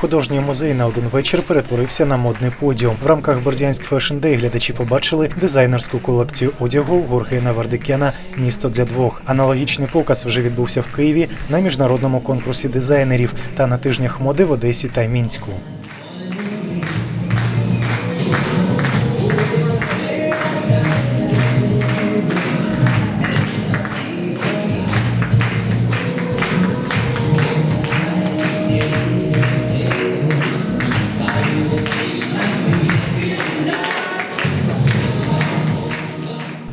Художній музей на один вечір перетворився на модний подіум. В рамках Бордянськ Fashion Day глядачі побачили дизайнерську колекцію одягу Гургена Вардикена Місто для двох. Аналогічний показ вже відбувся в Києві на міжнародному конкурсі дизайнерів та на тижнях моди в Одесі та Мінську.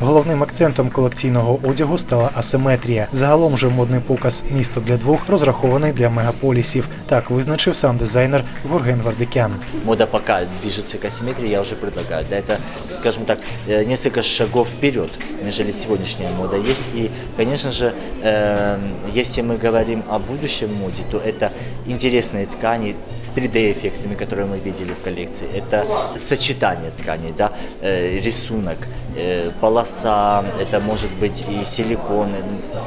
Головним акцентом колекційного одягу стала асиметрія. Загалом же модний показ Місто для двох розрахований для мегаполісів. Так визначив сам дизайнер Гурген Вардикян. Мода пока движется к асимметрии, я уже предлагаю. Да, это, скажем так, э, несколько шагов вперед, нежели сегодняшняя мода есть. И, конечно же, э, если мы говорим о будущем моде, то это интересные ткани с 3D-эффектами, которые мы видели в коллекции. Это сочетание тканей, да, э, рисунок, э, полоса, это может быть и силикон.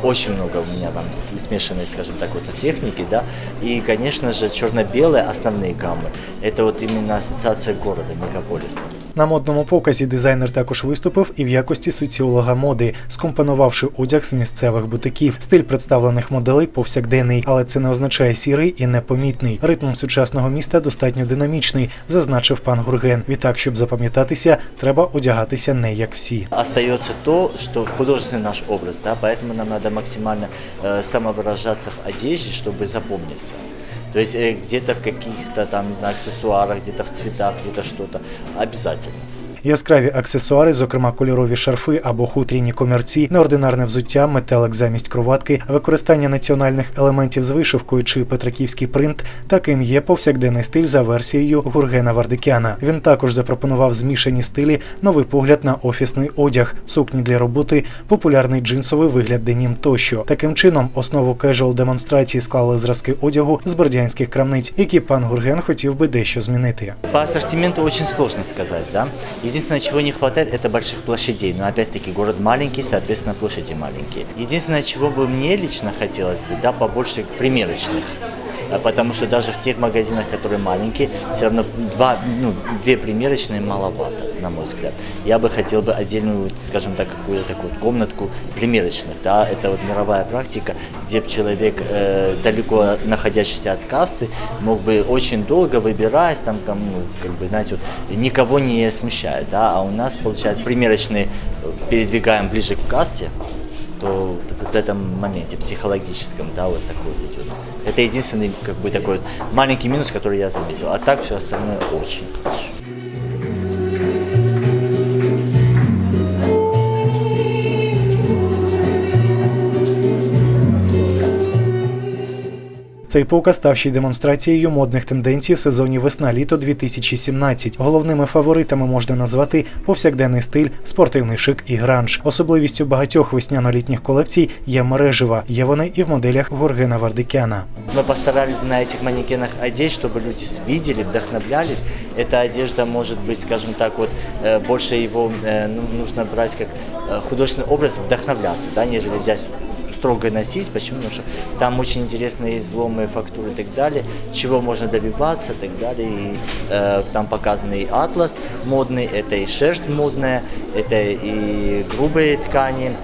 Очень много у меня там с- смешанной, скажем так, вот техники, да. И, конечно же, черно-белые основные гаммы. Это вот именно ассоциация города, мегаполиса. На модному показі дизайнер також виступив і в якості соціолога моди, скомпонувавши одяг з місцевих бутиків. Стиль представлених моделей повсякденний, але це не означає сірий і непомітний. Ритм сучасного міста достатньо динамічний, зазначив пан Гурген. Відтак, щоб запам'ятатися, треба одягатися не як всі. Остается то, что художественный наш образ, да, поэтому нам надо максимально э, самовыражаться в одежде, чтобы запомниться. То есть э, где-то в каких-то там, не знаю, аксессуарах, где-то в цветах, где-то что-то. Обязательно. Яскраві аксесуари, зокрема кольорові шарфи або хутряні комірці, неординарне взуття, метелик замість кроватки, використання національних елементів з вишивкою чи петраківський принт таким є повсякденний стиль за версією Гургена Вардикяна. Він також запропонував змішані стилі, новий погляд на офісний одяг, сукні для роботи, популярний джинсовий вигляд денім тощо. Таким чином, основу кежуал демонстрації склали зразки одягу з бердянських крамниць, які пан Гурген хотів би дещо змінити. По ассортименту очень сложно сказать, да. Единственное, чего не хватает, это больших площадей. Но опять-таки город маленький, соответственно, площади маленькие. Единственное, чего бы мне лично хотелось бы, да, побольше примерочных. А Потому что даже в тех магазинах, которые маленькие, все равно два, ну, две примерочные маловато, на мой взгляд. Я бы хотел бы отдельную, скажем так, какую-то такую комнатку примерочных. Да? Это вот мировая практика, где человек, э, далеко находящийся от кассы, мог бы очень долго выбирать, там, там, ну, как бы, знаете, вот, никого не смущает. Да? А у нас, получается, примерочные э, передвигаем ближе к кассе, то вот в этом моменте психологическом, да, вот такой вот идет. Это единственный, как бы, такой вот маленький минус, который я заметил. А так все остальное очень хорошо. Цей показ став ще й демонстрацією модних тенденцій в сезоні весна-літо 2017. Головними фаворитами можна назвати повсякденний стиль, спортивний шик і гранж. Особливістю багатьох весняно-літніх колекцій є мережева. Є вони і в моделях Гургена Вардикяна. Мы постарались на этих манекенах одеть, чтобы люди видели, вдохновлялись. Эта одежда может быть, скажем так, вот э, больше его э, ну, нужно брать как э, художественный образ, вдохновляться, да, нежели взять строго носить. Почему? Потому что там очень интересные изломы, фактуры и так далее, чего можно добиваться и так далее. И, э, там показан и атлас модный, это и шерсть модная, это и грубые ткани,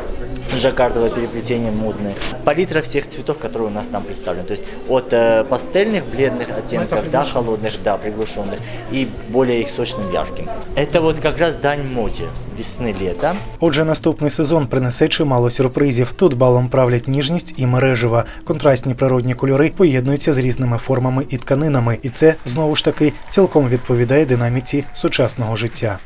жаккардовое переплетение модное. Палитра всех цветов, которые у нас там представлены. То есть от э, пастельных, бледных оттенков, да, холодных, да, приглушенных, и более их сочным, ярким. Это вот как раз дань моде весны-лета. Отже, наступний сезон принесе чимало сюрпризів. Тут балом правлять ніжність і мережева. Контрастні природні кольори поєднуються з різними формами і тканинами, і це знову ж таки цілком відповідає динаміці сучасного життя.